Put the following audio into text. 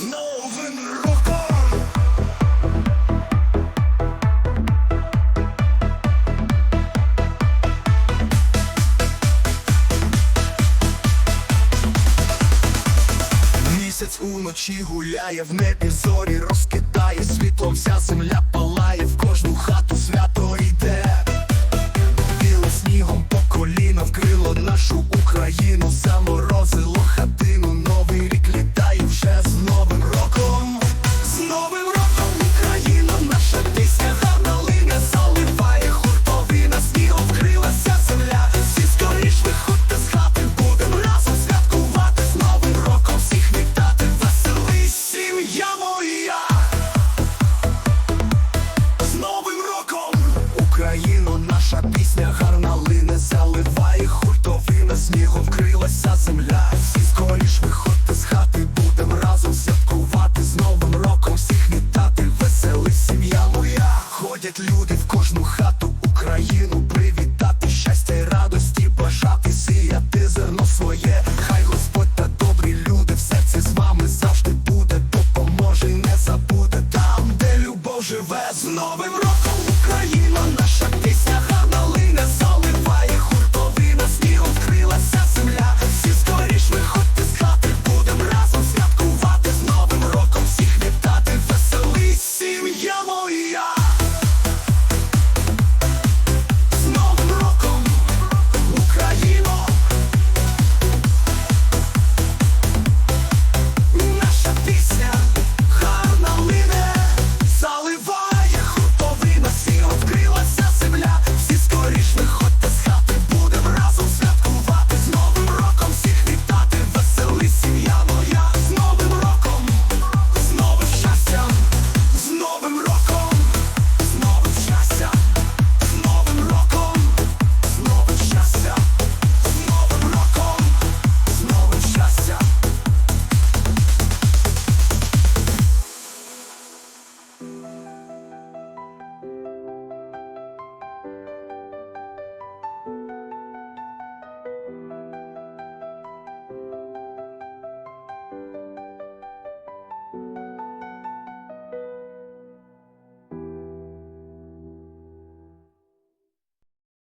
Місяць уночі гуляє в небі, зорі розкидає світлом, вся земля палає, в кожну хату свято йде, білим снігом по коліна вкрило нашу Україну, заморозило хатину. Приходять люди в кожну хату Україну привітати щастя й радості, бажати сіяти зерно своє. Хай Господь та добрі люди, в серці з вами завжди буде, допоможе й не забуде там, де любов живе з новим роком Україна, наша пісня ганалине заливає хуртовина, снігом вкрилася земля. Всі скоріш ми виходьте з хати, Будемо разом святкувати з новим роком. Всіх вітати, веселись, сім'я моя.